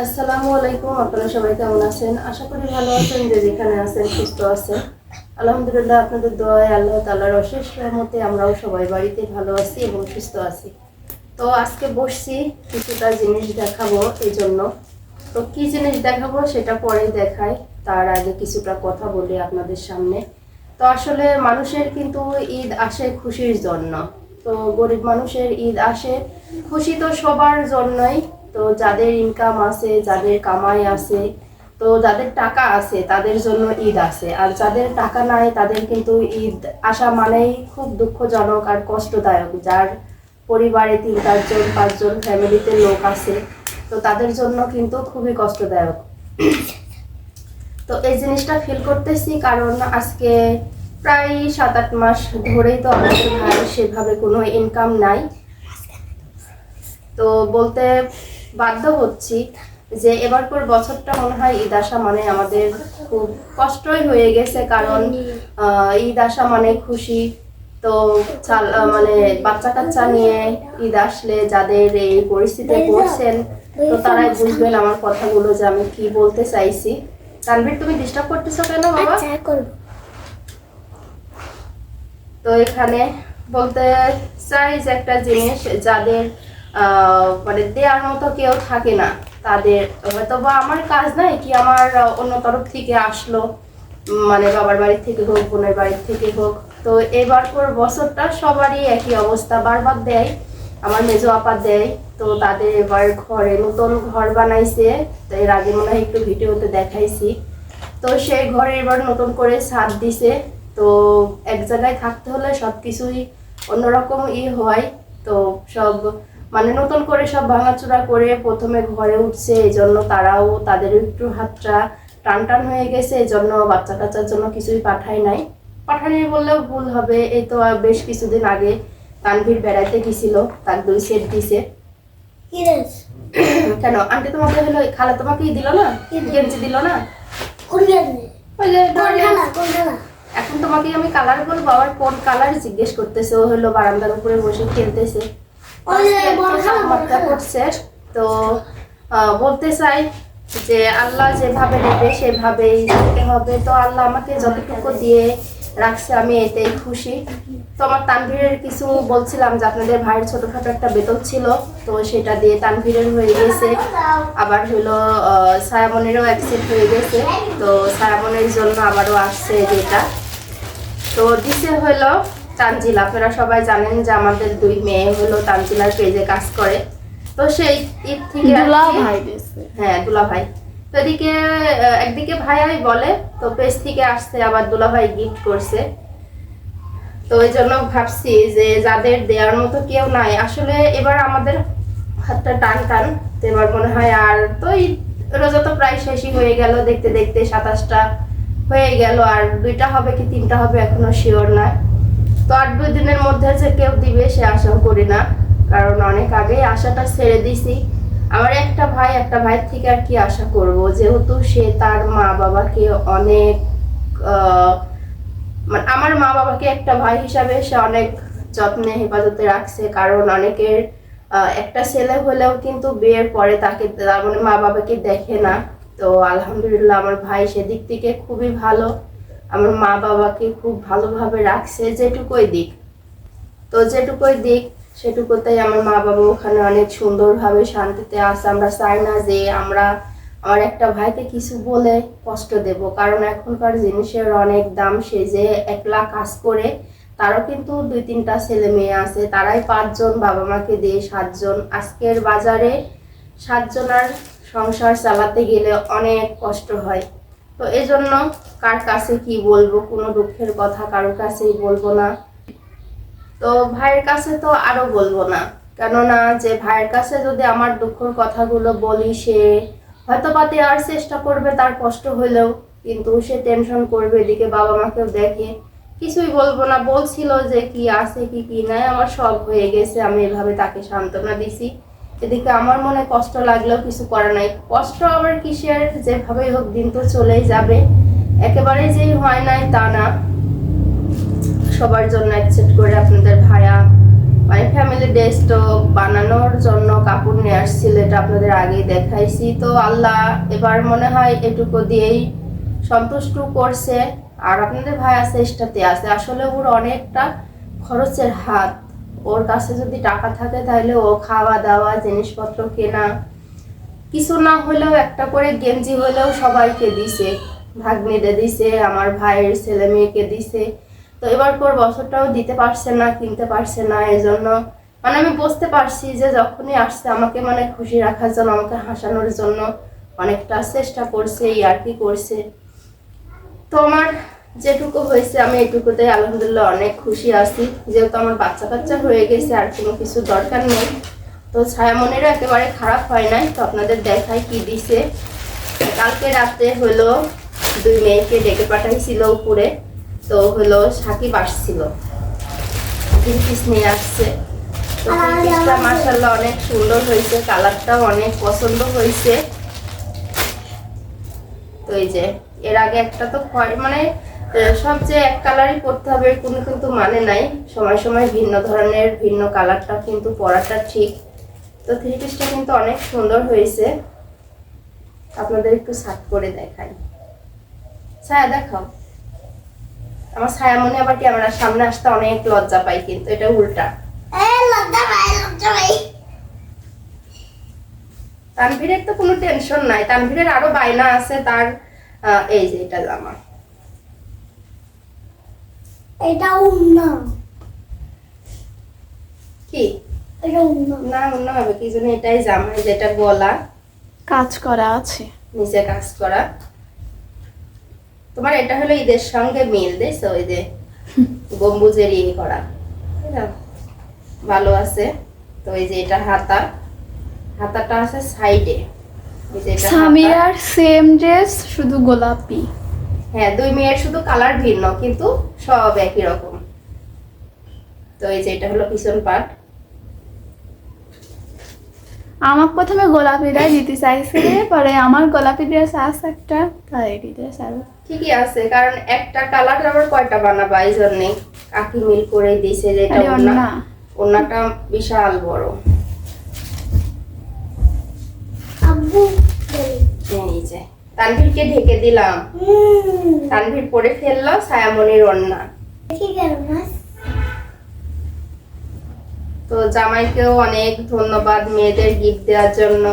আসসালামু আলাইকুম, আপনারা সবাই কেমন আছেন? আশা করি ভালো আছেন, যে যেখানে আছেন সুস্থ আছেন। আলহামদুলিল্লাহ, আপনাদের দোয়ায় আল্লাহ তাআলার অশেষ আমরাও সবাই বাড়িতে ভালো আছি এবং সুস্থ আছি। তো আজকে বসছি, কিছুটা জিনিস দেখাবো এই জন্য তো কি জিনিস দেখাবো সেটা পরে দেখাই, তার আগে কিছুটা কথা বলি আপনাদের সামনে। তো আসলে মানুষের কিন্তু ঈদ আসে খুশির জন্য। তো গরিব মানুষের ঈদ আসে। খুশি তো সবার জন্যই। তো যাদের ইনকাম আছে, যাদের কামাই আছে, তো যাদের টাকা আছে, তাদের জন্য ঈদ আছে আর যাদের টাকা নাই, তাদের কিন্তু ঈদ আসা মানেই খুব দুঃখজনক আর কষ্টদায়ক। যার পরিবারে তিন, চারজন, পাঁচজন ফ্যামিলিতে লোক আছে, তো তাদের জন্য কিন্তু খুবই কষ্টদায়ক। তো এই জিনিসটা ফিল করতেছি কারণ আজকে প্রায় সাত আট মাস ধরেই তো আমাদের ভাইয়ের সেভাবে কোনো ইনকাম নাই। তো বলতে বাধ্য হচ্ছি যে এবার পর বছরটা মনে হয় ঈদ আসা মানে আমাদের খুব কষ্টই হয়ে গেছে কারণ ঈদ আসা মানে খুশি। তো চাল- মানে বাচ্চা কাচ্চা নিয়ে ঈদ আসলে যাদের এই পরিস্থিতি পড়ছেন, তো তারাই বুঝবেন আমার কথাগুলো যে আমি কি বলতে চাইছি। তানভীর, তুমি ডিস্টার্ব করতেছো কেন বাবা? আচ্ছা তো এখানে বলতে চাই যে একটা জিনিস যাদের মানে দেওয়ার মতো কেউ থাকে না, তাদের হয়তো বা আমার কাজ নাই কি আমার অন্য তরফ থেকে আসলো মানে বাবার বাড়ির থেকে হোক, বোনের বাড়ির থেকে হোক। তো এবার পর বছরটা সবারই একই অবস্থা, বারবার দেয়, আমার মেজো আপা দেয়, তো তাদের এবার ঘরে নতুন ঘর বানাইছে, তো এর আগে মনে হয় একটু ভিডিওতে দেখাইছি। তো সেই ঘরে এবার নতুন করে ছাদ দিছে তো এক জায়গায় থাকতে হলে সব কিছুই অন্যরকম ই হয়। তো সব মানে নতুন করে সব ভাঙাচোরা করে প্রথমে ঘরে উঠছে এই জন্য তারাও তাদের একটু হাতটা টান টান হয়ে গেছে এই জন্য বাচ্চা কাচ্চার জন্য কিছুই পাঠায় নাই। পাঠানি বললেও ভুল হবে এই তো বেশ কিছুদিন আগে তানভীর বেড়াইতে গেছিল তার দুই সেট দিছে। কেন? আন্টি তোমাকে হলো খালা তোমাকে ই দিল না? গেঞ্জি দিল না? কোন গেলে এখন তোমাকে আমি কালার বলব আবার কোন কালার জিজ্ঞেস করতেছে? ও হলো বারান্দার উপরে বসে খেলতেছে। করছে? তো বলতে চাই যে আল্লাহ যেভাবে নেবে সেভাবেই যেতে হবে। তো আল্লাহ আমাকে যতটুকু দিয়ে রাখছে আমি এতেই খুশি। তো আমার তানভীরের কিছু বলছিলাম যে আপনাদের ভাইয়ের ছোটোখাটো একটা বেতন ছিল তো সেটা দিয়ে তানভীরের হয়ে গেছে। আবার হলো সায়ামনেরও অ্যাক্সিডেন্ট হয়ে গেছে। তো সায়ামনের জন্য আবারও আসছে যেটা। তো দিছে হলো তানজিলা। আপনারা সবাই জানেন যে আমাদের দুই মেয়ে হলো তানজিলার পেজে কাজ করে। তো সেই ঈদ থেকে দুলা ভাই হ্যাঁ দুলা ভাই। তো এদিকে একদিকে ভাইয়াই বলে তো পেজ থেকে আসছে আবার দুলা ভাই গিফট করছে। তো এই জন্য ভাবছি যে যাদের দেওয়ার মতো কেউ নাই আসলে এবার আমাদের হাতটা টান টান তো এবার মনে হয় আর তো এই রোজা তো প্রায় শেষই হয়ে গেল দেখতে দেখতে সাতাশটা হয়ে গেল, আর দুইটা হবে কি তিনটা হবে এখনও শিওর না তো আট দুই দিনের মধ্যে যে কেউ দিবে, সে আশাও করি না, কারণ অনেক আগেই আশাটা ছেড়ে দিছি। আমার একটা ভাই, একটা ভাইয়ের থেকে আর কি আশা করব, যেহেতু সে তার মা বাবাকে অনেক মানে আমার মা বাবাকে একটা ভাই হিসাবে সে অনেক যত্নে হেফাজতে রাখছে, কারণ অনেকের একটা ছেলে হলেও কিন্তু বিয়ের পরে তাকে, তার মানে মা বাবাকে দেখে না। তো আলহামদুলিল্লাহ আমার ভাই সেদিক থেকে খুবই ভালো। আমার মা বাবাকে খুব ভালোভাবে রাখছে যেটুকুই দিক। তো যেটুকুই দিক, সেটুকুতেই আমার মা বাবা ওখানে অনেক সুন্দরভাবে শান্তিতে আছে। আমরা চাই না যে আমরা আমার একটা ভাইকে কিছু বলে কষ্ট দেব। কারণ এখনকার জিনিসের অনেক দাম, সে যে একলা কাজ করে, তারও কিন্তু দুই তিনটা ছেলে মেয়ে আছে। তারাই পাঁচজন, বাবা মাকে দিয়ে সাতজন। আজকের বাজারে সাতজনার সংসার চালাতে গেলে অনেক কষ্ট হয়। তো এই জন্য কার কাছে কি বলব? কোনো দুঃখের কথা কারোর কাছেই বলব না। তো ভাইয়ের কাছে তো আরও বলব না। কেননা যে ভাইয়ের কাছে যদি আমার দুঃখের কথাগুলো বলি, সে হয়তো বা আর চেষ্টা করবে তার কষ্ট হলেও, কিন্তু সে টেনশন করবে, এদিকে বাবা মাকেও দেখে। কিছুই বলব না। বলছিল যে কি আছে কি কি নাই, আমার সব হয়ে গেছে, আমি এভাবে তাকে সান্ত্বনা দিছি। এদিকে আমার মনে কষ্ট লাগলেও কিছু করার নাই। কষ্ট আবার কিসের? যেভাবে হোক দিন তো চলেই যাবে। একেবারে যেই হয় নাই তা না। সবার জন্য অ্যাকসেপ্ট করে আপনাদের ভাইয়া। মানে ফ্যামিলি ড্রেসটা বানানোর জন্য কাপড় নিয়ে আসছিল, এটা আপনাদের আগেই দেখাইছি। তো আল্লাহ এবার মনে হয় এটুকু দিয়েই সন্তুষ্ট করছে। আর আপনাদের ভাই আছে চেষ্টাতে আছে। আসলে ওর অনেকটা খরচের হাত। ওর কাছে যদি টাকা থাকে তাহলে ও খাওয়া দাওয়া, জিনিসপত্র কেনা। কিছু না হলেও একটা করে গেঞ্জি হলেও সবাইকে দিছে। ভাগ্নিদের দিছে, আমার ভাইয়ের ছেলে মেয়েকে দিছে। তো এবার পর বছরটাও দিতে পারছে না, কিনতে পারছে না এই জন্য মানে আমি বুঝতে পারছি যে যখনই আসছে আমাকে মানে খুশি রাখার জন্য, আমাকে হাসানোর জন্য অনেকটা চেষ্টা করছে, ইয়ার্কি করছে। তো আমার যেটুকু হয়েছে আমি এটুকুতে আলহামদুলিল্লাহ অনেক খুশি আছি। যেহেতু আমার বাচ্চা কাচ্চা হয়ে গেছে আর কোনো কিছু দরকার নেই। তো ছায়ামনিরও একেবারে খারাপ হয় নাই তো আপনাদের দেখাই কি দিছে। কালকে রাতে হলো দুই মেয়েকে ডেকে পাঠাইছিল উপরে তো হলো সাকিব আসছিল। তিন পিস নিয়ে আসছে। তো তিন পিসটা মাসাল্লাহ অনেক সুন্দর হয়েছে কালারটাও অনেক পছন্দ হয়েছে। তো এই যে এর আগে একটা তো মানে সব যে এক কালারই পরতে হবে কোনো কিন্তু মানে নাই। সময় সময় ভিন্ন ধরনের ভিন্ন কালারটা কিন্তু পরাটা ঠিক। তো থ্রি পিসটা কিন্তু অনেক সুন্দর হয়েছে। আপনাদের একটু সাত করে দেখাই। ছায়া দেখাও আমার ছায়া মনে আবার ক্যামেরার সামনে আসতে অনেক লজ্জা পাই কিন্তু এটা উল্টা। তানভীরের তো কোনো টেনশন নাই। তানভীরের আরও বায়না আছে তার এই যে এটা জামা। এটা উন্ন কি? এটা উন্ন না অন্য হবে কি জন্য এটাই জামা যেটা গলা কাজ করা আছে। নিচে কাজ করা। তোমার এটা হলো ঈদের সঙ্গে মিল দেখছ? ওই যে গম্বুজের ইয়ে করা। ভালো আছে। তো এই যে এটা হাতা। হাতাটা আছে সাইডে। সামিরার সেম ড্রেস শুধু গোলাপি। হ্যাঁ দুই মেয়ের শুধু কালার ভিন্ন কিন্তু সব একই রকম। তো এই যে এটা হলো পিছন পাট আমার প্রথমে গোলাপিটাই দিতে চাইছিলে পরে আমার গোলাপি ড্রেস আছে একটা তাই দিতে চাইবে ঠিকই আছে কারণ একটা কালার আবার কয়টা বানাবা এই জন্যে কাকি মিল করে দিছে যেটা আরে ওড়না ওড়না। বিশাল বড়। আব্বু যে তানভীরকে ঢেকে দিলাম। তানভীর পরে ফেলল ওড়না আছে মাস তো জামাইকেও অনেক ধন্যবাদ মেয়েদের গিফট দেওয়ার জন্য।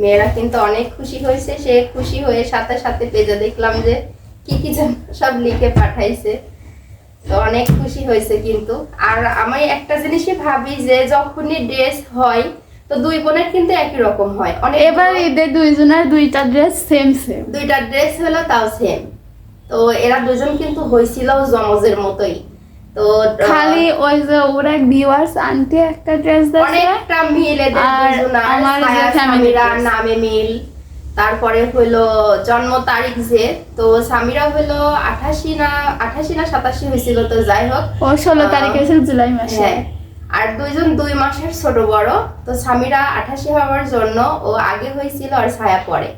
মেয়েরা কিন্তু অনেক খুশি হয়েছে। সে খুশি হয়ে সাথে সাথে পেজে দেখলাম যে কি কি যেন সব লিখে পাঠাইছে। তো অনেক খুশি হয়েছে কিন্তু। আর আমি একটা জিনিসই ভাবি যে যখনই ড্রেস হয় তো দুই বোনের কিন্তু একই রকম হয়। অনেক এবার ঈদের দুইজনের দুইটা ড্রেস সেম সেম দুইটা ড্রেস হলো তাও সেম তো এরা দুজন কিন্তু হয়েছিল জমজের মতোই। তো খালি ওই যে ওর এক ভিউয়ার্স আন্টি একটা ড্রেস দিয়েছে অনেকটা মিল এদের দুজনার। আমার সামিরা নামে মিল। তারপরে হলো জন্ম তারিখ যে। তো সামিরা হলো আঠাশি না আঠাশি না সাতাশি হয়েছিল তো যাই হোক। ও ষোলো তারিখে জুলাই মাসে। হ্যাঁ। আর দুইজন দুই মাসের ছোট বড়। তো স্বামীরা আঠাশি হওয়ার জন্য ও আগে হয়েছিল আর ছায়া পরে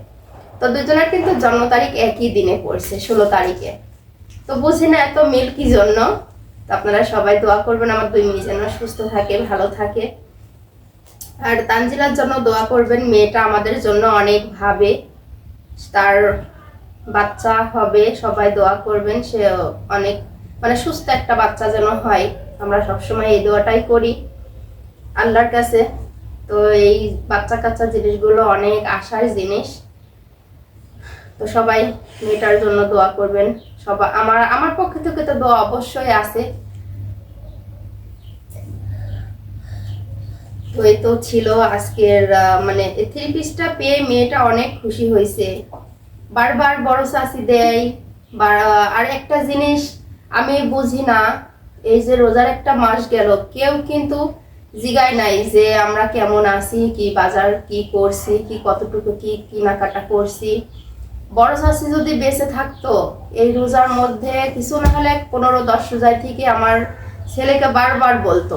তো দুজনের কিন্তু জন্ম তারিখ একই দিনে পড়ছে, ষোলো তারিখে। তো বুঝি না এত মিল কি জন্য? তো আপনারা সবাই দোয়া করবেন, আমার দুই মেয়ে যেন সুস্থ থাকে, ভালো থাকে। আর তানজিলার জন্য দোয়া করবেন, মেয়েটা আমাদের জন্য অনেক ভাবে। তার বাচ্চা হবে, সবাই দোয়া করবেন সে অনেক মানে সুস্থ একটা বাচ্চা যেন হয়। আমরা সবসময় এই দোয়াটাই করি আল্লাহর কাছে। তো এই বাচ্চা কাচ্চা জিনিসগুলো অনেক আশার জিনিস। তো সবাই মেয়েটার জন্য দোয়া করবেন। সবাই আমার আমার পক্ষ থেকে তো দোয়া অবশ্যই আছে। তো এই তো ছিল আজকের মানে থ্রি পিসটা পেয়ে মেয়েটা অনেক খুশি হয়েছে। বারবার বড় চাষি দেয়। বা আর একটা জিনিস আমি বুঝি না। এই যে রোজার একটা মাস গেল, কেউ কিন্তু জিগায় নাই যে আমরা কেমন আছি, কি বাজার কি করছি, কি কতটুকু কি কেনাকাটা করছি। বড় চাষি যদি বেঁচে থাকতো, এই রোজার মধ্যে কিছু না হলে পনেরো দশ রোজায় থেকে আমার ছেলেকে বারবার বলতো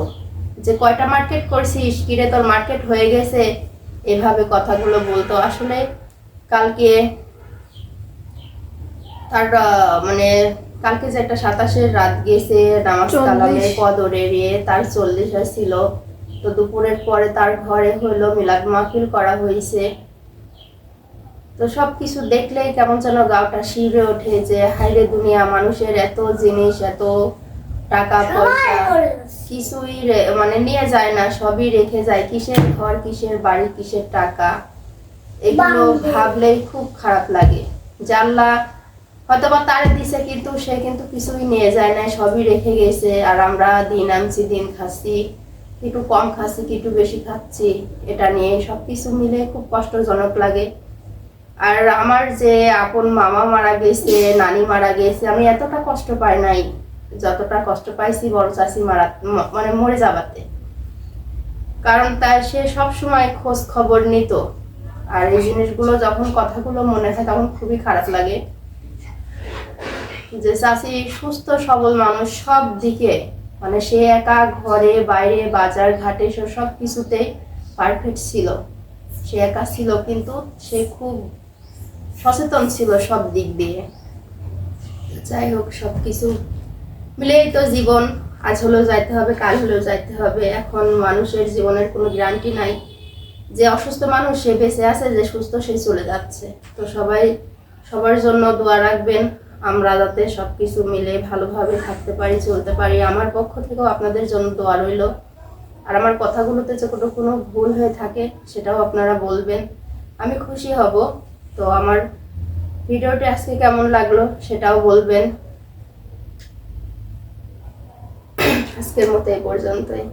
যে, কয়টা মার্কেট করছিস? কিরে তোর মার্কেট হয়ে গেছে? এভাবে কথাগুলো বলতো। আসলে কালকে তার মানে কালকে যে একটা সাতাশের রাত গেছে নামাজ। কালামে কদরের তার চল্লিশ ছিল তো দুপুরের পরে তার ঘরে হলো মিলাদ মাহফিল করা হয়েছে তো সব কিছু দেখলেই কেমন যেন গাওটা শিউরে ওঠে যে হাইরে দুনিয়া মানুষের এত জিনিস এত টাকা পয়সা। কিছুই মানে নিয়ে যায় না সবই রেখে যায়। কিসের ঘর কিসের বাড়ি কিসের টাকা? এগুলো ভাবলেই খুব খারাপ লাগে। জানলা হয়তো বা তারে দিছে, কিন্তু সে কিন্তু কিছুই নিয়ে যায় না সবই রেখে গেছে, আর আমরা দিন আনছি, দিন খাচ্ছি একটু কম খাচ্ছি কি একটু বেশি খাচ্ছি, এটা নিয়ে সব কিছু মিলে খুব কষ্টজনক লাগে। আর আমার যে আপন মামা মারা গেছে, নানি মারা গেছে, আমি এতটা কষ্ট পাই নাই, যতটা কষ্ট পাইছি বড় চাষি মারা মানে মরে যাবাতে কারণ তার সে সব সময় খোঁজ খবর নিত, আর এই জিনিসগুলো যখন কথাগুলো মনে হয় তখন খুবই খারাপ লাগে। যে চাষি সুস্থ, সবল মানুষ, সব দিকে। মানে সে একা ঘরে, বাইরে, বাজার, ঘাটে সব কিছুতেই পারফেক্ট ছিল। সে একা ছিল কিন্তু সে খুব সচেতন ছিল সব দিক দিয়ে। যাই হোক, সব কিছু মিলেই তো জীবন। আজ হলেও যাইতে হবে, কাল হলেও যাইতে হবে। এখন মানুষের জীবনের কোনো গ্যারান্টি নাই। যে অসুস্থ মানুষ সে বেঁচে আছে, যে সুস্থ সে চলে যাচ্ছে। তো সবাই, সবার জন্য দোয়া রাখবেন। আমরা যাতে সব কিছু মিলে ভালোভাবে থাকতে পারি, চলতে পারি। আমার পক্ষ থেকেও আপনাদের জন্য দোয়া রইল। আর আমার কথাগুলোতে যে কোনো কোনো ভুল হয়ে থাকে, সেটাও আপনারা বলবেন। আমি খুশি হব। তো আমার ভিডিওটি আজকে কেমন লাগল সেটাও বলবেন। আজকের মতো এই পর্যন্তই।